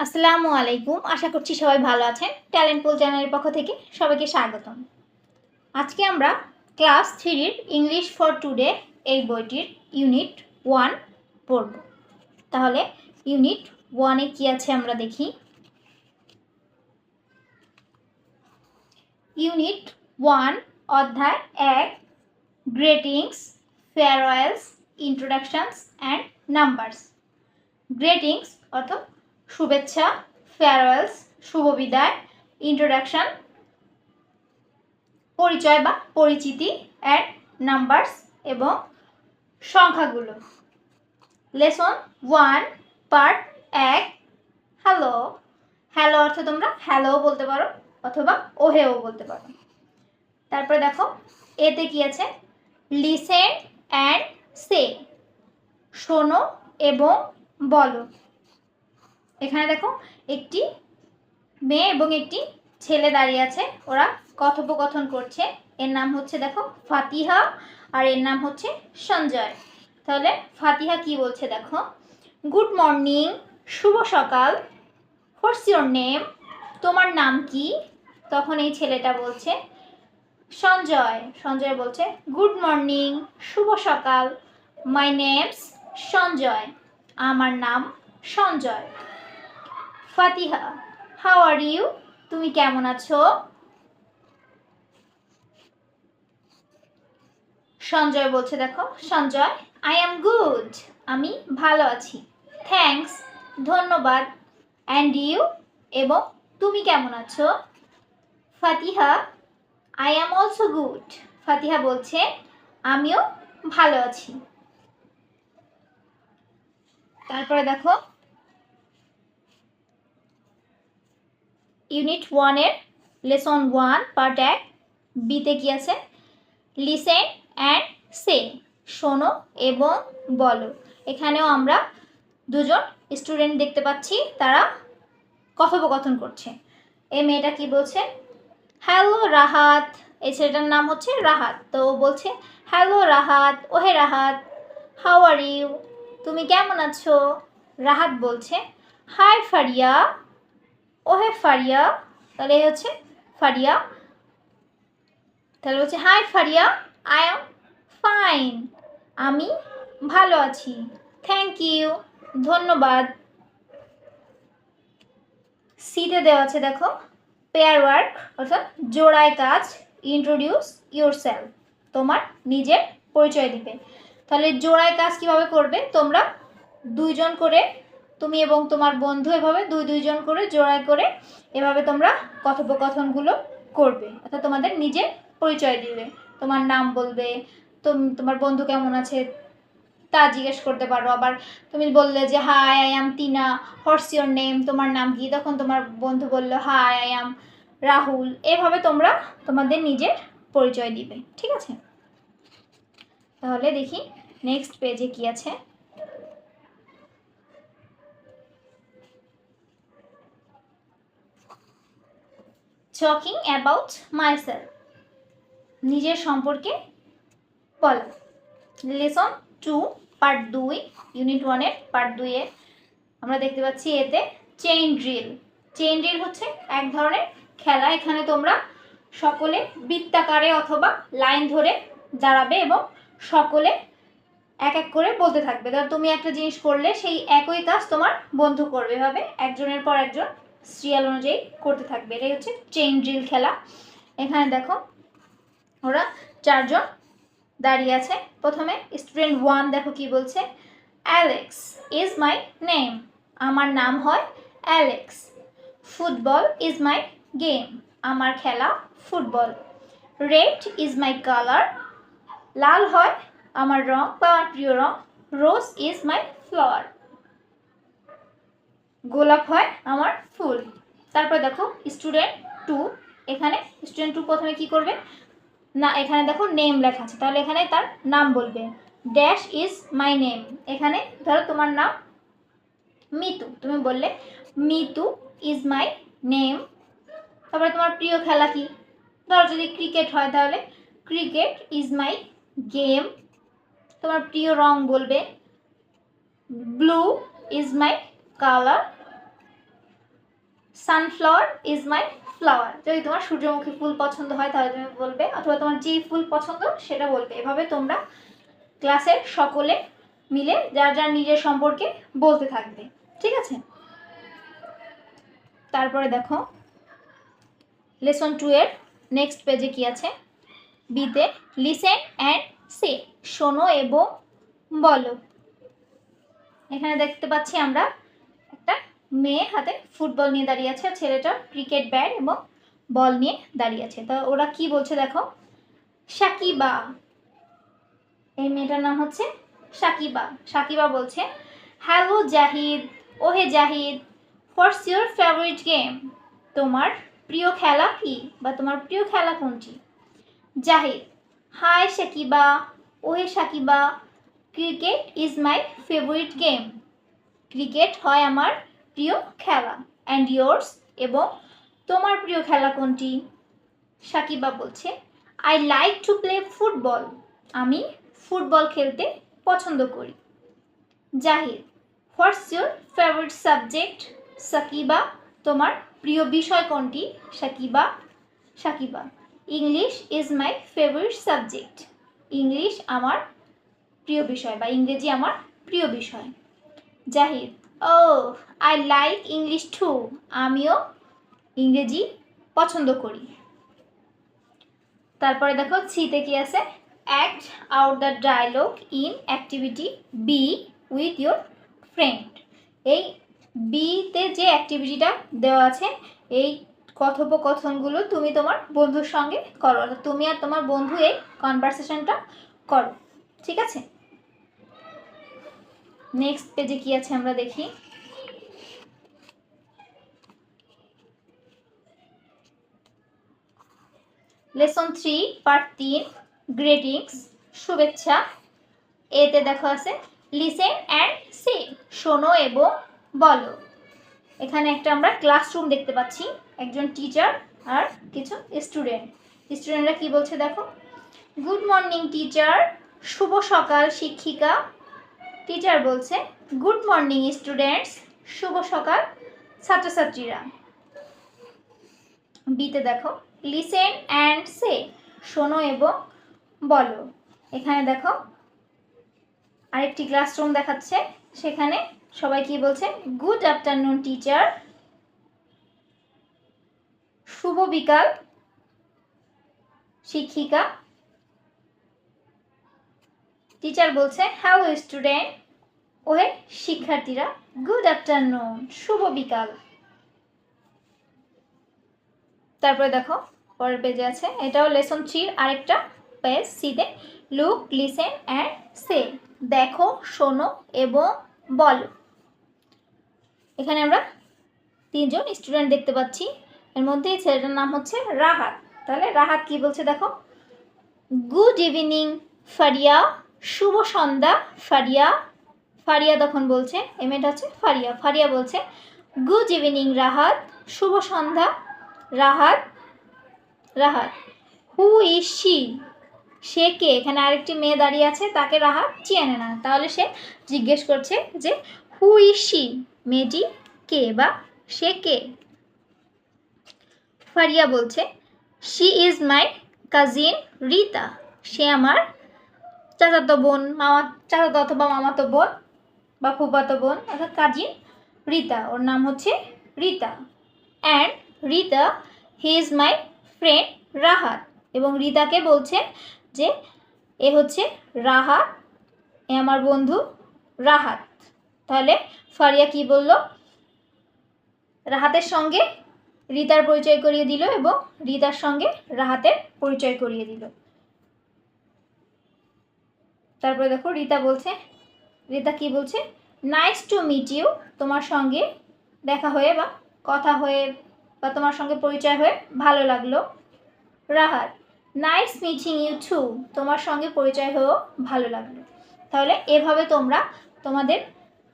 আসসালামু আলাইকুম। আশা করছি সবাই ভালো আছেন। ট্যালেন্ট পুল চ্যানেলের পক্ষ থেকে সবাইকে স্বাগতম। আজকে আমরা ক্লাস থ্রির ইংলিশ ফর টুডে এই বইটির ইউনিট ওয়ান পড়ব। তাহলে ইউনিট ওয়ানে কি আছে আমরা দেখি। ইউনিট ওয়ান অধ্যায় এক greetings farewells introductions and numbers greetings অর্থ শুভেচ্ছা ফেয়ারওয়েলস শুভ বিদায় ইন্ট্রোডাকশান পরিচয় বা পরিচিতি অ্যাড নাম্বারস এবং সংখ্যাগুলো। লেসন ওয়ান পার্ট এক হ্যালো হ্যালো অর্থ তোমরা হ্যালো বলতে পারো অথবা ওহেও বলতে পারো। তারপরে দেখো, এতে কি আছে? লিসেন অ্যান্ড সে শোনো এবং বলো। এখানে দেখো একটি মেয়ে এবং একটি ছেলে দাঁড়িয়ে আছে। ওরা কথোপকথন করছে। এর নাম হচ্ছে দেখো ফাতিহা আর এর নাম হচ্ছে সঞ্জয়। তাহলে ফাতিহা কি বলছে দেখো? গুড মর্নিং, শুভ সকাল। What's your name? তোমার নাম কি? তখন এই ছেলেটা বলছে, সঞ্জয়। সঞ্জয় বলছে, গুড মর্নিং, শুভ সকাল। My name's Sanjay. আমার নাম Sanjay. Fatiha how are you তুমি কেমন আছো? সঞ্জয় বলছে, দেখো, সঞ্জয় আই অ্যাম গুড আমি ভালো আছি। থ্যাঙ্কস ধন্যবাদ। অ্যান্ড ইউ এবং তুমি কেমন আছো? Fatiha I am also good Fatiha বলছে, আমিও ভালো আছি। তারপরে দেখো ইউনিট ওয়ানের লেসন ওয়ান পার্ট এক বিতে কি আছে? লিসেন অ্যান্ড সে, শোনো এবং বলো। এখানেও আমরা দুজন স্টুডেন্ট দেখতে পাচ্ছি, তারা কথোপকথন করছে। এই মেয়েটা কি বলছে? হ্যালো রাহাত। এই ছেলেটার নাম হচ্ছে রাহাত। তো বলছে, হ্যালো রাহাত, ওহে রাহাত, হাউ আর ইউ? তুমি কেমন আছো? রাহাত বলছে, হাই ফারিয়া। ওহে ফারিয়া। তাহলে হচ্ছে ফারিয়া। তাহলে বলছে, hi Faria I am fine আমি ভালো আছি। থ্যাংক ইউ ধন্যবাদ। সিতে দেওয়া আছে, দেখো পেয়ার ওয়ার্ক অর্থাৎ জোড়ায় কাজ ইন্ট্রোডিউস ইউর সেলফ তোমার নিজের পরিচয় দিবে। তাহলে জোড়ায় কাজ কীভাবে করবে? তোমরা দুইজন করে তুমি এবং তোমার বন্ধু এভাবে দুই দুইজন করে জোড়ায় করে এভাবে তোমরা কথোপকথনগুলো করবে। অর্থাৎ তোমাদের নিজের পরিচয় দিবে। তোমার নাম বলবে, তোম- তোমার বন্ধু কেমন আছে তা জিজ্ঞেস করতে পারো। আবার তুমি বললে যে hi I am Tina what's your name তোমার নাম কি তখন তোমার বন্ধু বলল হাই আই অ্যাম রাহুল। এভাবে তোমরা তোমাদের নিজের পরিচয় দিবে। ঠিক আছে? তাহলে দেখি নেক্সট পেজে কি আছে। টকিং অ্যাবাউট মাইসেলফ নিজের সম্পর্কে বলা। লেসন টু পার্ট দুই ইউনিট ওয়ানের পার্ট দুইয়ে আমরা দেখতে পাচ্ছি এতে চেইন ড্রিল চেইন ড্রিল হচ্ছে এক ধরনের খেলা, এখানে তোমরা সকলে বৃত্তাকারে অথবা লাইন ধরে দাঁড়াবে এবং সকলে এক এক করে বলতে থাকবে। ধর তুমি একটা জিনিস করলে সেই একই কাজ তোমার বন্ধু করবে। এভাবে একজনের পর একজন সিরিয়াল অনুযায়ী করতে থাকবে। এটাই হচ্ছে চেইন ড্রিল খেলা। এখানে দেখো, ওরা চারজন দাঁড়িয়ে আছে। প্রথমে স্টুডেন্ট ওয়ান দেখো কি বলছে অ্যালেক্স ইজ মাই নেম আমার নাম হয় Alex football is my game আমার খেলা football red is my colour লাল হয় আমার রং, বা আমার প্রিয় রং। রোজ ইজ মাই ফ্লাওয়ার গোলাপ হয় আমার ফুল। তারপর দেখো স্টুডেন্ট টু এখানে স্টুডেন্ট টু প্রথমে কি করবে? না, এখানে দেখো নেম লেখা আছে, তাহলে এখানে তার নাম বলবে। ড্যাশ ইজ মাই নেম এখানে ধরো তোমার নাম মিতু, তুমি বললে, মিতু ইজ মাই নেম তারপরে তোমার প্রিয় খেলা কি? ধরো যদি ক্রিকেট হয় তাহলে ক্রিকেট ইজ মাই গেম তোমার প্রিয় রং বলবে blue is my colour sunflower is my flower. যদি তোমার সূর্যমুখী ফুল পছন্দ হয়, তাহলে তুমি বলবে, অথবা তোমার যেই ফুল পছন্দ, সেটা বলবে। এভাবে তোমরা ক্লাসের সকলে মিলে যার যার নিজের সম্পর্কে বলতে থাকবে। ঠিক আছে? তারপরে দেখো, লেসন টু এর নেক্সট পেজে কি আছে? বিতে লিসেন অ্যান্ড সে শোনো এবং বলো। এখানে দেখতে পাচ্ছি আমরা মেয়ে হাতে ফুটবল নিয়ে দাঁড়িয়ে আছে ছেলেটা ক্রিকেট ব্যাট এবং বল নিয়ে দাঁড়িয়ে আছে। তো ওরা কি বলছে দেখো? সাকিবা। এই মেয়েটার নাম হচ্ছে সাকিবা। সাকিবা বলছে হ্যালো জাহিদ। ওহে Zahid what's your favourite game তোমার প্রিয় খেলা কি বা তোমার প্রিয় খেলা কোনটি? জাহিদ হাই সাকিবা। ওহে Sakiba, cricket is my favourite game cricket হয় আমার প্রিয় খেলা। অ্যান্ড ইয়োর্স এবং তোমার প্রিয় খেলা কোনটি? সাকিবা বলছে I like to play football আমি ফুটবল খেলতে পছন্দ করি। Zahid what's your favourite subject Sakiba, তোমার প্রিয় বিষয় কোনটি? Sakiba Sakiba English is my favourite subject English আমার প্রিয় বিষয় বা ইংরেজি আমার প্রিয় বিষয়। Zahid oh I like English too আমিও ইংরেজি পছন্দ করি। তারপরে দেখো সিতে কি আছে? Act out the dialogue in activity B with your friend এই বিতে যে অ্যাক্টিভিটিটা দেওয়া আছে, এই কথোপকথনগুলো তুমি তোমার বন্ধুর সঙ্গে করো। তুমি আর তোমার বন্ধু এই কনভারসেশনটা করো। ঠিক আছে? নেক্সট পেজে কি আছে আমরা দেখি? লেসন থ্রি পার্ট তিন গ্রেটিংস শুভেচ্ছা। এতে দেখো আছে লিসেন অ্যান্ড সে শোনো এবং বলো। এখানে একটা আমরা ক্লাসরুম দেখতে পাচ্ছি, একজন টিচার আর কিছু স্টুডেন্ট স্টুডেন্টরা কি বলছে দেখো? গুড মর্নিং টিচার শুভ সকাল, শিক্ষিকা। টিচার বলছে, গুড মর্নিং স্টুডেন্টস, শুভ সকাল, ছাত্রছাত্রীরা। বিতে দেখো, লিসেন অ্যান্ড সে, শোনো এবং বলো। এখানে দেখো, আরেকটি ক্লাসরুম দেখাচ্ছে, সেখানে সবাই কি বলছে, গুড আফটারনুন টিচার, শুভ বিকাল, শিক্ষিকা টিচার বলছে হ্যালো স্টুডেন্ট ওহে, শিক্ষার্থীরা গুড আফটারনুন শুভ বিকাল। তারপরে দেখো, পরের পেজে আছে, এটাও লেসন থ্রির আরেকটা পেজ সিতে লুক লিসেন অ্যান্ড সে দেখো, শোনো এবং বলো। এখানে আমরা তিনজন স্টুডেন্ট দেখতে পাচ্ছি। এর মধ্যে ছেলেটার নাম হচ্ছে রাহাত। তাহলে রাহাত কি বলছে দেখো? গুড ইভিনিং ফারিয়া শুভ সন্ধ্যা, ফারিয়া। ফারিয়া তখন বলছে এম এটা হচ্ছে ফারিয়া। ফারিয়া বলছে গুড ইভিনিং রাহাত। শুভ সন্ধ্যা, Rahat. Rahat who is she সে কে? এখানে আরেকটি মেয়ে দাঁড়িয়ে আছে, তাকে রাহাত চেনে না। তাহলে সে জিজ্ঞেস করছে যে হু ইজ শি মেয়েটি কে বা সে কে? ফারিয়া বলছে she is my cousin Rita. সে আমার চাচাতো বোন, মামা, চাচাতো অথবা মামাতো বোন বা ফুফাতো বোন, অর্থাৎ কাজিন রিতা। ওর নাম হচ্ছে Rita. And Rita he is my friend Rahat. এবং রিতাকে বলছে যে, এ হচ্ছে রাহাত, এ আমার বন্ধু রাহাত। তাহলে ফারিয়া কি বলল? রাহাতের সঙ্গে রিতার পরিচয় করিয়ে দিল এবং রিতার সঙ্গে রাহাতের পরিচয় করিয়ে দিল। তারপরে দেখো রিতা বলছে, রিতা কি বলছে? নাইস টু মিট ইউ তোমার সঙ্গে দেখা হয়ে বা কথা হয়ে বা তোমার সঙ্গে পরিচয় হয়ে ভালো লাগল। Rahat nice meeting you too তোমার সঙ্গে পরিচয় হয়েও ভালো লাগল। তাহলে এভাবে তোমরা তোমাদের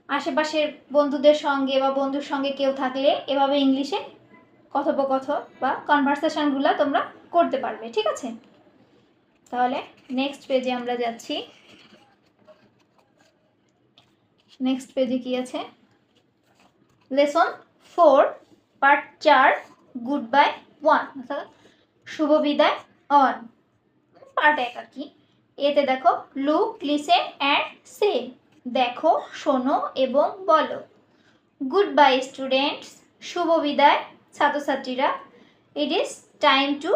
আশেপাশের বন্ধুদের সঙ্গে বা বন্ধুর সঙ্গে কেউ থাকলে এভাবে ইংলিশে কথোপকথন বা কনভারসেশনগুলো তোমরা করতে পারবে, ঠিক আছে? তাহলে নেক্সট পেজে আমরা যাচ্ছি। নেক্সট পেজে কি আছে? লেসন ফোর পার্ট চার গুড বাই ওয়ান অর্থাৎ শুভ বিদায় অন পার্ট এক আর কি। এতে দেখো লুক লিসেন অ্যান্ড সে দেখো, শোনো এবং বলো। গুড বাই স্টুডেন্টস শুভ বিদায়, ছাত্রছাত্রীরা। It is time to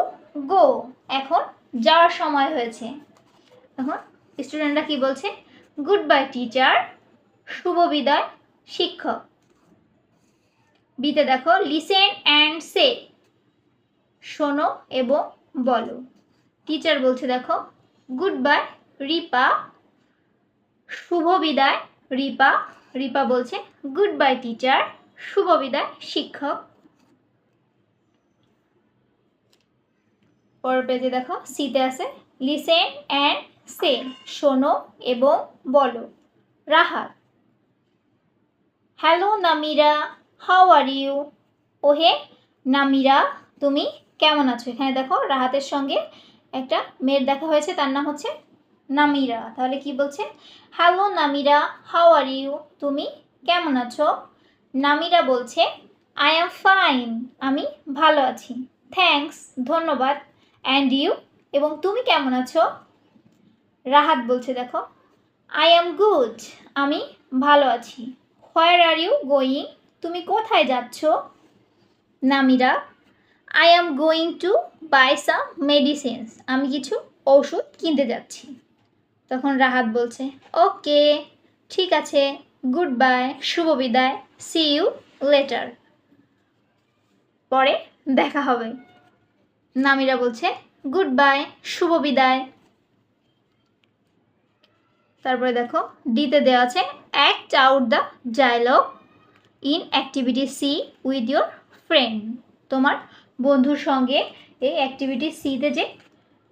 go এখন যাওয়ার সময় হয়েছে। এখন স্টুডেন্টরা কি বলছে? গুড বাই টিচার শুভ বিদায়, শিক্ষক। বিতে দেখো লিসেন অ্যান্ড সে শোনো এবং বলো। টিচার বলছে দেখো গুড বাই রিপা। শুভ বিদায়, রিপা। রিপা বলছে গুড বাই টিচার শুভ বিদায়, শিক্ষক। পরের পেজে দেখো সিতে আছে লিসেন অ্যান্ড সে শোনো এবং বলো। Rahat. Hello Namira how are you ওহে নামিরা তুমি কেমন আছো? এখানে দেখো, রাহাতের সঙ্গে একটা মেয়ের দেখা হয়েছে, তার নাম হচ্ছে নামিরা তাহলে কি বলছে? Hello Namira how are you তুমি কেমন আছো? নামিরা বলছে আই অ্যাম ফাইন আমি ভালো আছি। থ্যাঙ্কস ধন্যবাদ। অ্যান্ড ইউ এবং তুমি কেমন আছো? রাহাত বলছে, দেখো আই অ্যাম গুড আমি ভালো আছি। হোয়ার আর ইউ গোয়িং তুমি কোথায় যাচ্ছ? Namira I am going to buy some medicines আমি কিছু ওষুধ কিনতে যাচ্ছি। তখন রাহাত বলছে, ওকে, ঠিক আছে গুড বাই শুভ বিদায় সি ইউ লেটার পরে দেখা হবে। নামিরা বলছে গুড বাই শুভ বিদায় তারপরে দেখো ডিতে দেওয়া আছে act out the dialogue in activity C with your friend তোমার বন্ধুর সঙ্গে এই অ্যাক্টিভিটি সিতে যে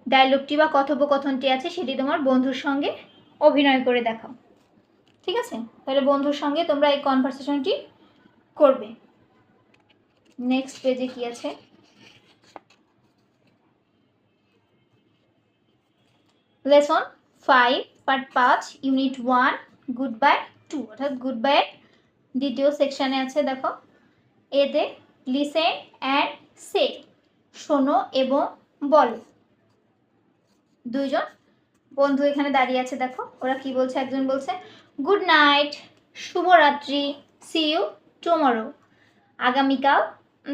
ডায়লগটি বা কথোপকথনটি আছে, সেটি তোমার বন্ধুর সঙ্গে অভিনয় করে দেখাও। ঠিক আছে? তাহলে বন্ধুর সঙ্গে তোমরা এই কনভারসেশনটি করবে। নেক্সট পেজে কি আছে? লেসন ফাইভ পার্ট পাঁচ unit one good bye two অর্থাৎ গুড বাই দ্বিতীয় সেকশানে আছে, দেখো। এতে লিসেন অ্যান্ড সে শোনো এবং বলো। দুইজন বন্ধু এখানে দাঁড়িয়ে আছে, দেখো। ওরা কি বলছে? একজন বলছে গুড নাইট শুভরাত্রি সি ইউ টুমরো আগামীকাল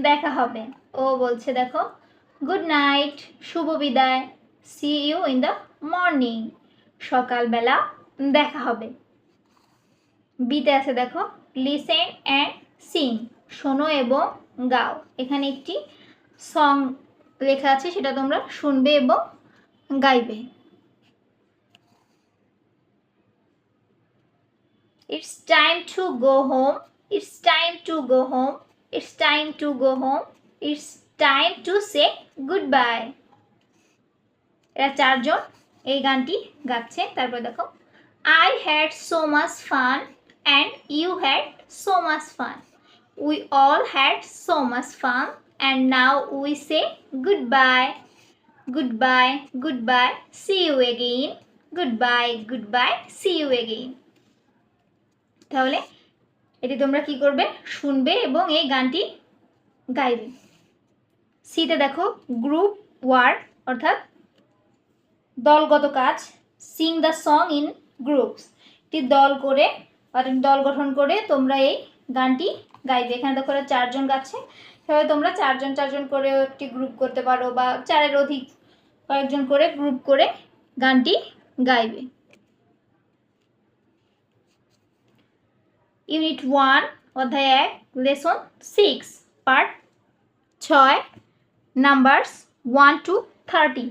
দেখা হবে। ও বলছে, দেখো গুড নাইট শুভ বিদায় C you in the morning সকালবেলা দেখা হবে। বিতে আছে দেখো লিসেন অ্যান্ড সিন শোনো এবং গাও। এখানে একটি সং লেখা আছে, সেটা তোমরা শুনবে এবং গাইবে। It's time to go home it's time to go home it's time to go home it's time to say good bye এরা চারজন এই গানটি গাচ্ছে। তারপর দেখো I had so much fun and you had so much fun we all had so much fun and now we say good bye good bye good bye C you again good bye good bye C you again তাহলে এটি তোমরা কি করবে? শুনবে এবং এই গানটি গাইবে। সিতে দেখো গ্রুপ ওয়ার্ক অর্থাৎ দলগত কাজ Singh the song in groups একটি দল করে দল গঠন করে তোমরা এই গানটি গাইবে। এখানে দেখো চারজন গাচ্ছে। সেভাবে তোমরা চারজন চারজন করেও একটি গ্রুপ করতে পারো বা চারের অধিক কয়েকজন করে গ্রুপ করে গানটি গাইবে। ইউনিট ওয়ান অধ্যায় এক লেসন সিক্স পার্ট ছয় নাম্বারস ওয়ান টু থার্টি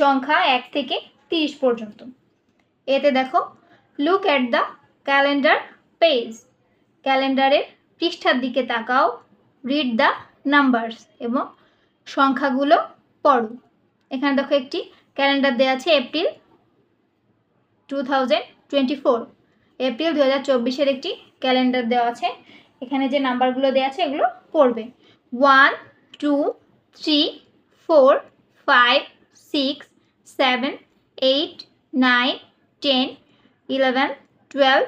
সংখ্যা এক থেকে তিরিশ পর্যন্ত। এতে দেখো look at the calendar page ক্যালেন্ডারের পৃষ্ঠার দিকে তাকাও রিড দ্য নাম্বারস এবং সংখ্যাগুলো পড়ো। এখানে দেখো একটি ক্যালেন্ডার দেওয়া আছে April two thousand twenty four. April দু হাজার চব্বিশের একটি ক্যালেন্ডার দেওয়া আছে। এখানে যে নাম্বারগুলো দেওয়া আছে এগুলো পড়বে। One, two, three, four, five six seven eight nine ten eleven twelve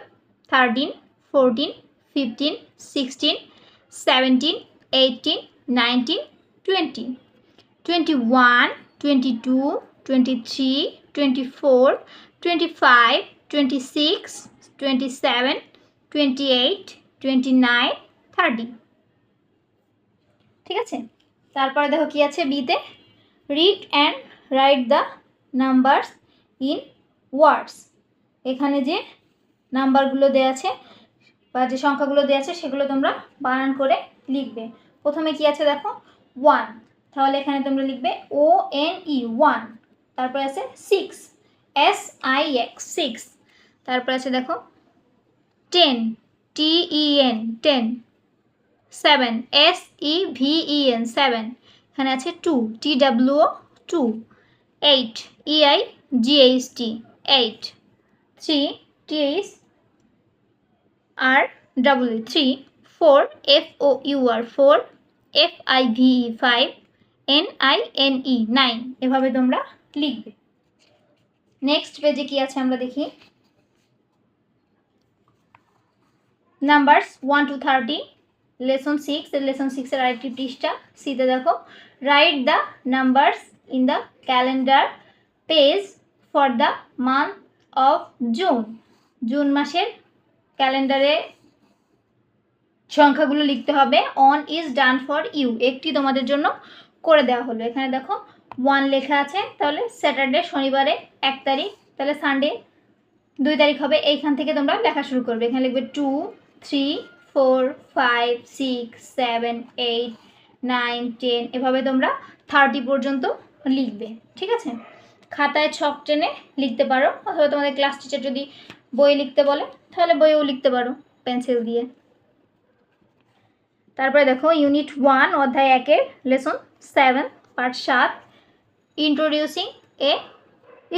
thirteen fourteen fifteen sixteen seventeen eighteen nineteen twenty twenty one twenty two twenty three twenty four twenty five twenty six twenty seven twenty eight twenty nine thirty ঠিক আছে? তারপরে দেখো কি আছে বিতে? Read and write the numbers in words এখানে যে নাম্বারগুলো দেওয়া আছে বা যে সংখ্যাগুলো দেওয়া আছে সেগুলো তোমরা বানান করে লিখবে। প্রথমে কি আছে দেখো? ওয়ান তাহলে এখানে তোমরা লিখবে ও এন ই ওয়ান তারপরে আছে six S I x six তারপর আছে দেখো টেন টি E N ten seven S E V E N seven এখানে আছে two T W two eight E I G H T eight three T H R W three four F O you R four F I V E five N I N E nine এভাবে তোমরা লিখবে। Next পেজে কি আছে আমরা দেখি? Numbers one two thirty lesson six lesson সিক্সের আরেকটি পৃষ্ঠা। সিতে দেখো। Write the numbers in the calendar page for the month of June June মাসের ক্যালেন্ডারে সংখ্যাগুলো লিখতে হবে। On is done for you একটি তোমাদের জন্য করে দেওয়া হলো। এখানে দেখো ওয়ান লেখা আছে। তাহলে স্যাটারডে শনিবারে এক তারিখ। তাহলে সানডে দুই তারিখ হবে। এইখান থেকে তোমরা লেখা শুরু করবে। এখানে লিখবে two three four five six seven eight nine ten এভাবে তোমরা থার্টি পর্যন্ত লিখবে, ঠিক আছে? খাতায় ছক টেনে লিখতে পারো, অথবা তোমাদের ক্লাস টিচার যদি বই লিখতে বলে, তাহলে বইও লিখতে পারো পেন্সিল দিয়ে। তারপরে দেখো ইউনিট ওয়ান অধ্যায় একের লেসন সেভেন পার্ট সাত ইন্ট্রোডিউসিং এ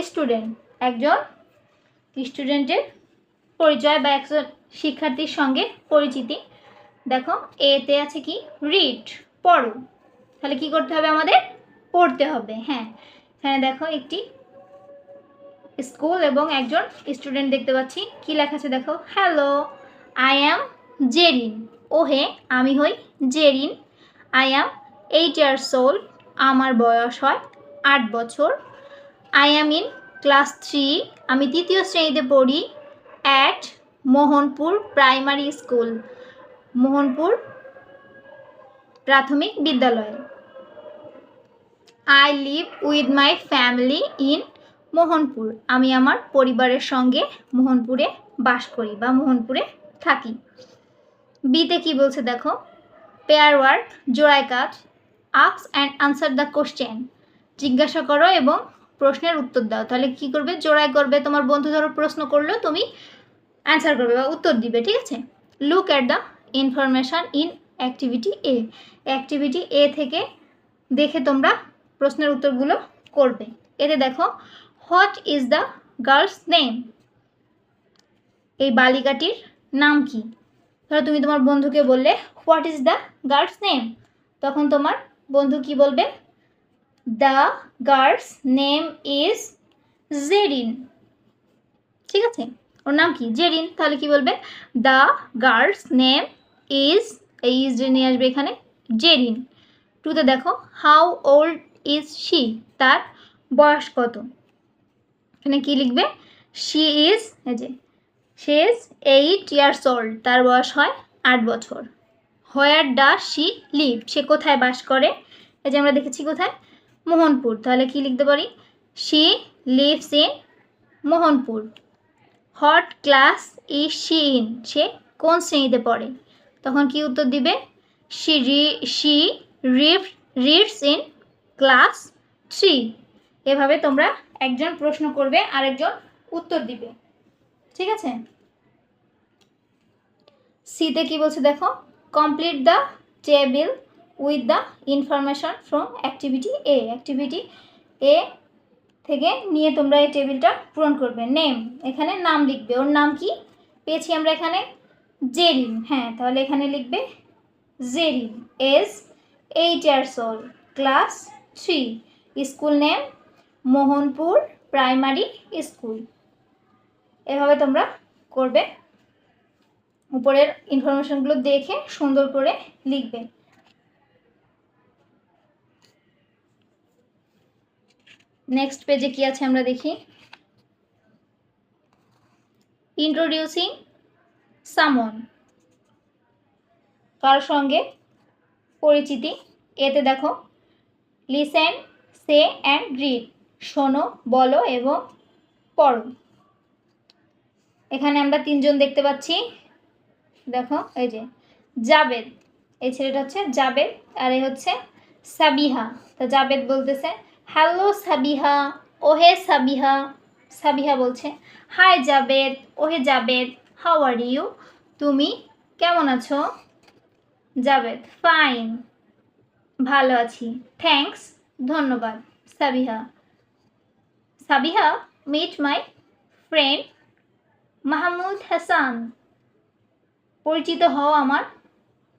স্টুডেন্ট একজন স্টুডেন্টের পরিচয় বা একজন শিক্ষার্থীর সঙ্গে পরিচিতি। দেখো এতে আছে কি? রিড পড়ো। তাহলে কি করতে হবে আমাদের? পড়তে হবে হ্যাঁ। এখানে দেখো একটি স্কুল এবং একজন স্টুডেন্ট দেখতে পাচ্ছি। কি লেখা আছে দেখো? হ্যালো আই অ্যাম জেরিন ও হে আমি হই Zerin I am eight years old আমার বয়স হয় আট বছর। I am in class three আমি তৃতীয় শ্রেণীতে পড়ি at Mohanpur primary school Mohanpur প্রাথমিক বিদ্যালয়ে। I live with my family in Mohanpur আমি আমার পরিবারের সঙ্গে মোহনপুরে বাস করি বা মোহনপুরে থাকি। বিতে কি বলছে দেখো? পেয়ার ওয়ার্ক জোড়ায় কাজ আক্স অ্যান্ড আনসার দ্য কোশ্চেন জিজ্ঞাসা করো এবং প্রশ্নের উত্তর দাও। তাহলে কি করবে? জোড়ায় করবে। তোমার বন্ধু ধরো প্রশ্ন করল, তুমি অ্যান্সার করবে বা উত্তর দিবে, ঠিক আছে? Look at the information in activity A activity A থেকে দেখে তোমরা প্রশ্নের উত্তরগুলো করবে। এতে দেখো, what is the girl's name? এই বালিকাটির নাম কি? ধরো তুমি তোমার বন্ধুকে বললে, what is the girl's name? তখন তোমার বন্ধু কি বলবে? The girl's name is Zerin. ঠিক আছে? ওর নাম কি? জেরিন। তাহলে কি বলবে? দ্য গার্লস নেম ইজ, এই ইজ নিয়ে আসবে এখানে, জেরিন। টুতে দেখো, হাউ ওল্ড ইজ শি তার বয়স কত? এখানে কি লিখবে? শি ইজ এই যে সে ইজ এইট ইয়ার্স ওল্ড তার বয়স হয় আট বছর। হোয়ার ডাস শি লিভ সে কোথায় বাস করে? এই যে আমরা দেখেছি কোথায়? মোহনপুর। তাহলে কি লিখতে পারি? She lives in Mohanpur. Hot class is she in সে কোন শ্রেণীতে পড়ে? তখন কি উত্তর দিবে? শি রি she Reeve reads in class three. এভাবে তোমরা একজন প্রশ্ন করবে, আরেকজন উত্তর দিবে। ঠিক আছে? সিতে কি বলছে দেখো? Complete the table with the information from activity A. Activity A থেকে নিয়ে তোমরা এই টেবিলটা পূরণ করবে। নেম, এখানে নাম লিখবে। ওর নাম কি? পেয়েছি আমরা এখানে জেরিন। হ্যাঁ তাহলে এখানে লিখবে Zerin. Age eight years old class three, school name Mohanpur primary school. এভাবে তোমরা করবে। উপরের ইনফরমেশনগুলো দেখে সুন্দর করে লিখবে। নেক্সট পেজে কি আছে আমরা দেখি। ইন্ট্রোডিউসিং সামন কার সঙ্গে পরিচিতি। এতে দেখো লিসেন, সে অ্যান্ড রিড। শোনো, বলো এবং পড়ো। এখানে আমরা তিনজন দেখতে পাচ্ছি। দেখো, এই যে, জাবেদ। এই ছেলেটা হচ্ছে জাবেদ আর এ হচ্ছে সাবিহা। তা জাবেদ বলতেছে হ্যালো সাবিহা। ওহে সাবিহা। সাবিহা বলছে হাই জাবেদ। ওহে জাবেদ হাউ আর ইউ তুমি কেমন আছো? জাবেদ ফাইন ভালো আছি। থ্যাঙ্কস ধন্যবাদ, Sabiha. Sabiha meet my friend Mahmud Hasan. পরিচিত হও আমার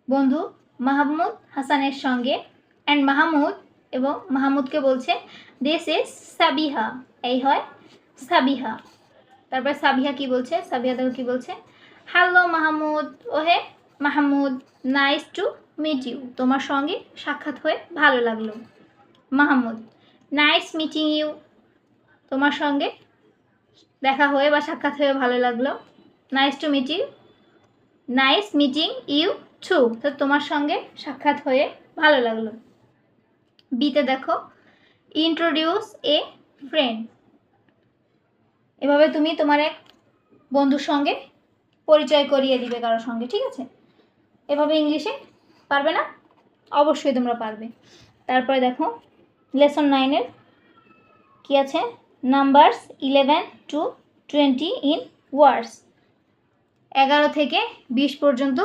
বন্ধু মাহমুদ হাসানের সঙ্গে। অ্যান্ড মাহমুদ এবং মাহমুদকে বলছে দিস ইজ সাবিহা। এই হয় সাবিহা। তারপর সাবিহা কি বলছে? সাবিহা দেখো কি বলছে? হ্যালো মাহমুদ, ওহে Mahmud nice to meet you তোমার সঙ্গে সাক্ষাৎ হয়ে ভালো লাগল। মাহমুদ নাইস মিটিং ইউ তোমার সঙ্গে দেখা হয়ে বা সাক্ষাৎ হয়ে ভালো লাগল। Nice to meet you nice meeting you two তো তোমার সঙ্গে সাক্ষাৎ হয়ে ভালো লাগল। বিতে দেখো ইন্ট্রোডিউস এ ফ্রেন্ড এভাবে তুমি তোমার এক বন্ধুর সঙ্গে পরিচয় করিয়ে দিবে কারোর সঙ্গে, ঠিক আছে? এভাবে ইংলিশে পারবে না? অবশ্যই তোমরা পারবে। তারপরে দেখো লেসন নাইনের কি আছে? Numbers eleven to twenty in words এগারো থেকে বিশ পর্যন্ত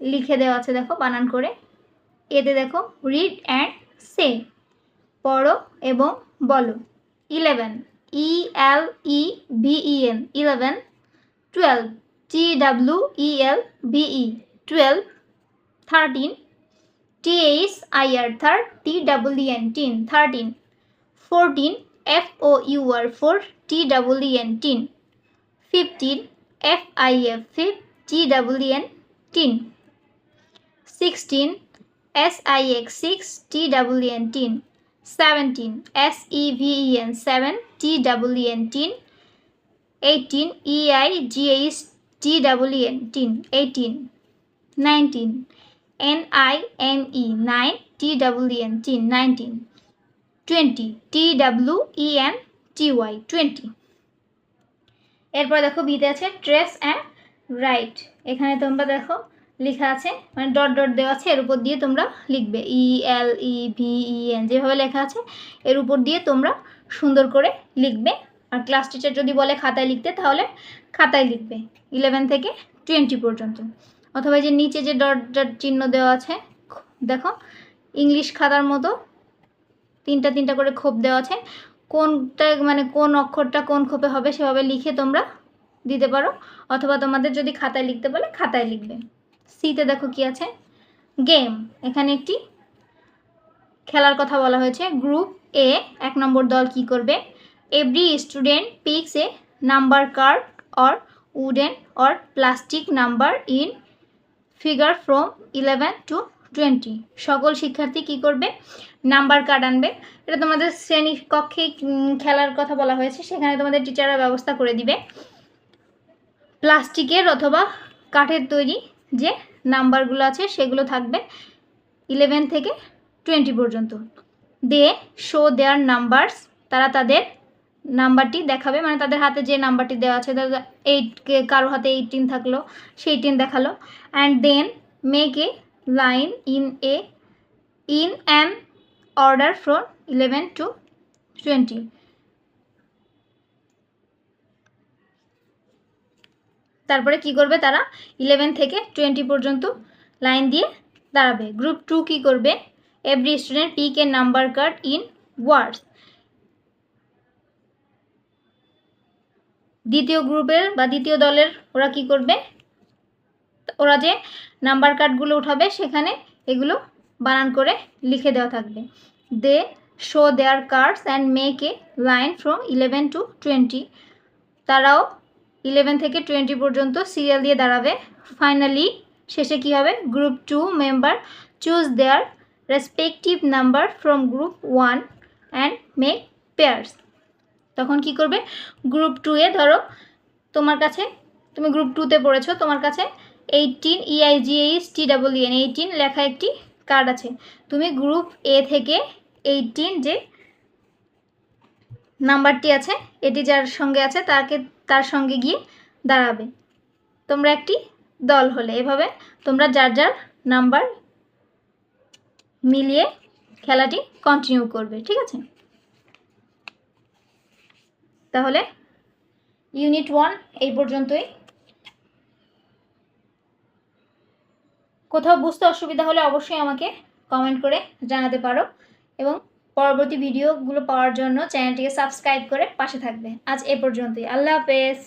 লিখে দেওয়া আছে দেখো, বানান করে। এতে দেখো রিড অ্যান্ড সে পড়ো এবং বলো। Eleven E L E ভিই N eleven twelve T W E L ভিই twelve 13 T A S I R third T double E N tin 13 14 F O U R 4 T double 15 F I F 5 T double E N 16 S I X 6 T double E N 17 S E V E N 7 T double 18 E I G A S T double 18 19 N I N E nine T double N tin nineteen twenty T W E N T Y twenty এরপর দেখো বিতে আছে trace and right. এখানে তোমরা দেখো লেখা আছে মানে ডট ডট দেওয়া আছে, এর উপর দিয়ে তোমরা লিখবে ই এল ই ভি ই এন যেভাবে লেখা আছে, এর উপর দিয়ে তোমরা সুন্দর করে লিখবে। আর ক্লাস টিচার যদি বলে খাতায় লিখতে, তাহলে খাতায় লিখবে ইলেভেন থেকে টোয়েন্টি পর্যন্ত। অথবা যে নিচে যে ডট চিহ্ন দেওয়া আছে, দেখো, ইংলিশ খাতার মতো তিনটা তিনটা করে খোপ দেওয়া আছে। কোনটা মানে কোন অক্ষরটা কোন খোপে হবে সেভাবে লিখে তোমরা দিতে পারো। অথবা তোমাদের যদি খাতায় লিখতে বলে খাতায় লিখবে। সিতে দেখো কি আছে? গেম, এখানে একটি খেলার কথা বলা হয়েছে। গ্রুপ এ, এক নম্বর দল কি করবে? Every student pix A number card or wooden or plastic number in figure from eleven to twenty. সকল শিক্ষার্থী কি করবে? নাম্বার কার্ড আনবে। এটা তোমাদের শ্রেণি কক্ষে খেলার কথা বলা হয়েছে। সেখানে তোমাদের টিচাররা ব্যবস্থা করে দিবে। প্লাস্টিকের অথবা কাঠের তৈরি যে নাম্বারগুলো আছে, সেগুলো থাকবে ইলেভেন থেকে টোয়েন্টি পর্যন্ত। দে শো দেয়ার নাম্বারস তারা তাদের নাম্বারটি দেখাবে মানে তাদের হাতে যে নাম্বারটি দেওয়া আছে এইট কারও হাতে এইটিন থাকল, সেই টেন দেখাল। And then make a line in a in an order from eleven to twenty তারপরে কি করবে তারা? ইলেভেন থেকে টোয়েন্টি পর্যন্ত লাইন দিয়ে দাঁড়াবে। গ্রুপ টু কি করবে? Every student pick A number card in words দ্বিতীয় গ্রুপের বা দ্বিতীয় দলের ওরা কি করবে? ওরা যে নাম্বার কার্ডগুলো উঠাবে, সেখানে এগুলো বানান করে লিখে দেওয়া থাকবে। They show their cards and make a line from eleven to twenty. তারাও ইলেভেন থেকে টোয়েন্টি পর্যন্ত সিরিয়াল দিয়ে দাঁড়াবে। ফাইনালি শেষে কি হবে? Group two member choose their respective number from group one and make pairs. তখন কি করবে? গ্রুপ টু এ ধরো, তোমার কাছে, তুমি গ্রুপ টুতে পড়েছো, তোমার কাছে eighteen E I G H T double N eighteen লেখা একটি কার্ড আছে। তুমি গ্রুপ এ থেকে এইটিন যে নাম্বারটি আছে, এটি যার সঙ্গে আছে, তাকে, তার সঙ্গে গিয়ে দাঁড়াবে। তোমরা একটি দল হলে, এভাবে তোমরা যার যার নাম্বার মিলিয়ে খেলাটি কন্টিনিউ করবে, ঠিক আছে? তাহলে ইউনিট ওয়ান এই পর্যন্তই। কোথাও বুঝতে অসুবিধা হলে অবশ্যই আমাকে কমেন্ট করে জানাতে পারো এবং পরবর্তী ভিডিওগুলো পাওয়ার জন্য চ্যানেলটিকে সাবস্ক্রাইব করে পাশে থাকবে। আজ এ পর্যন্তই। আল্লাহ হাফেজ।